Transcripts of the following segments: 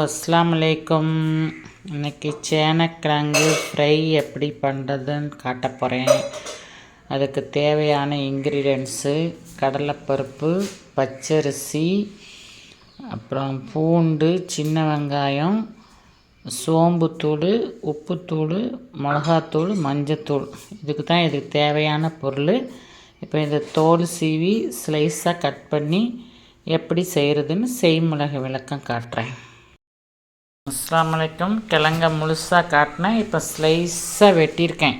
அஸ்லாம் அலைக்கும். இன்னைக்கு சேனக்கிழங்கு ஃப்ரை எப்படி பண்ணுறதுன்னு காட்ட போகிறேன் அதுக்கு தேவையான இன்க்ரீடியன்ஸு கடலைப்பருப்பு பச்சரிசி அப்புறம் பூண்டு சின்ன வெங்காயம் சோம்புத்தூள் உப்புத்தூள் மிளகாத்தூள் மஞ்சத்தூள். இதுக்கு தான் இதுக்கு தேவையான பொருள். இப்போ இதை தோல் சீவி ஸ்லைஸாக கட் பண்ணி எப்படி செய்கிறதுன்னு செய்முறை விளக்கம் காட்டுறேன். அஸ்ஸலாமு கிழங்க முழுசாக காட்டினேன். இப்போ ஸ்லைஸாக வெட்டியிருக்கேன்.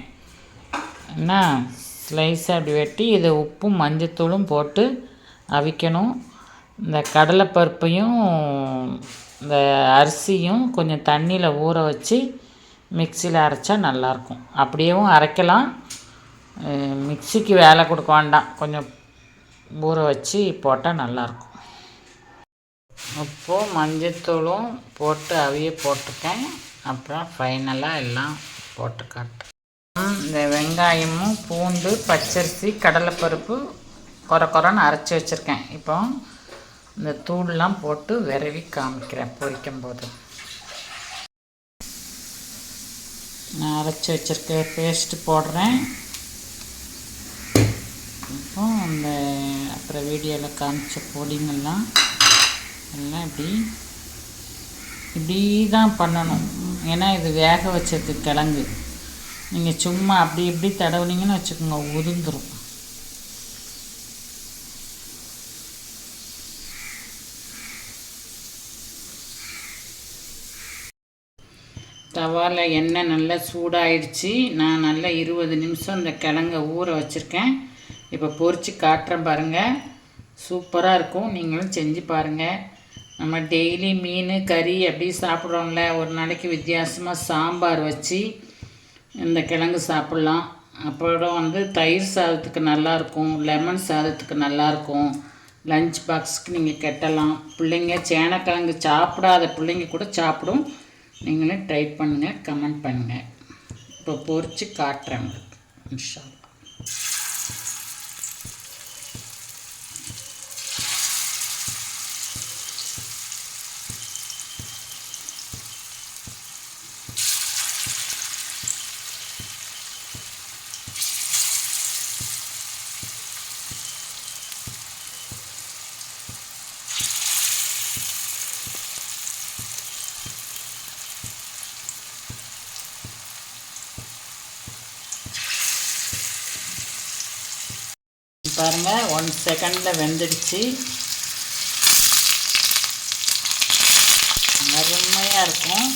என்ன? ஸ்லைஸாக அப்படி வெட்டி இதை உப்பும் மஞ்சத்தூளும் போட்டு அவிக்கணும். இந்த கடலைப்பருப்பையும் இந்த அரிசியும் கொஞ்சம் தண்ணியில் ஊற வச்சு மிக்சியில் அரைச்சா நல்லாயிருக்கும். அப்படியேவும் அரைக்கலாம். மிக்சிக்கு வேலை கொடுக்க வேண்டாம். கொஞ்சம் ஊற வச்சு போட்டால் நல்லாயிருக்கும். அப்போது மஞ்சத்தூளும் போட்டு அவிய போட்டுட்டேன். அப்புறம் ஃபைனலாக எல்லாம் போட்டு காட்டுறேன். இந்த வெங்காயமும் பூண்டு பச்சரிசி கடலைப்பருப்பு குறை குறைன்னு அரைச்சி வச்சுருக்கேன். இப்போ இந்த தூள்லாம் போட்டு விரவி காமிக்கிறேன் பொரிக்கும் போது. நான் அரைச்சி வச்சுருக்க பேஸ்ட்டு போடுறேன். இப்போ இந்த அப்புறம் வீடியோவில் காமிச்ச பொடிங்கெல்லாம் நல்லா இப்படி இப்படி தான் பண்ணணும். ஏன்னா இது வேக வச்சது கிழங்கு. நீங்கள் சும்மா அப்படி இப்படி தடவுனீங்கன்னு வச்சுக்கோங்க உதிர்ந்துடும் தவாவில் எண்ணெய் நல்லா சூடாயிடுச்சு. நான் நல்லா இருபது நிமிஷம் இந்த கிழங்க ஊற வச்சுருக்கேன். இப்போ பொறிச்சு காட்டுறேன் பாருங்கள் சூப்பராக இருக்கும். நீங்களும் செஞ்சு பாருங்கள் நம்ம டெய்லி மீன் கறி அப்படி சாப்பிட்றோம்ல ஒரு நாளைக்கு வித்தியாசமாக சாம்பார் வச்சு இந்த கிழங்கு சாப்பிட்லாம். அப்புறம் வந்து தயிர் சாதத்துக்கு நல்லாயிருக்கும் லெமன் சாதத்துக்கு நல்லாயிருக்கும். லஞ்ச் பாக்ஸுக்கு நீங்கள் கட்டலாம். பிள்ளைங்க சேனக்கிழங்கு சாப்பிடாத பிள்ளைங்க கூட சாப்பிடும். நீங்களும் ட்ரை பண்ணுங்கள் கமெண்ட் பண்ணுங்கள் இப்போ பொறிச்சு காட்டுறேன் உங்களுக்கு. இன்ஷா பாருங்கள் ஒன் செகண்டில் வெந்துடுச்சு. அருமையாக இருக்கும்.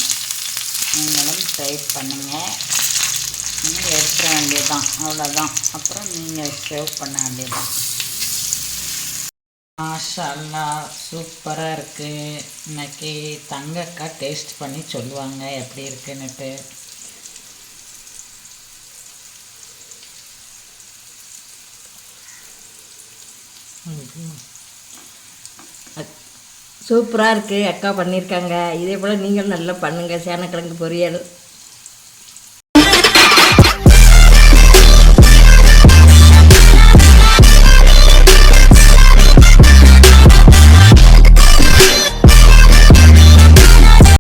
நீங்களும் ட்ரை பண்ணுங்கள் நீங்கள் எடுக்க வேண்டியதுதான். அவ்வளோதான் அப்புறம் நீங்கள் சேவ் பண்ண வேண்டியதுதான். மாஷல்லா சூப்பராக இருக்குது இன்னைக்கு தங்கக்கா டேஸ்ட் பண்ணி சொல்லுவாங்க எப்படி இருக்குன்னுட்டு. சூப்பராக இருக்குது அக்கா பண்ணியிருக்காங்க இதே போல் நீங்களும் நல்லா பண்ணுங்கள் சேனக்கிழங்கு பொரியல்.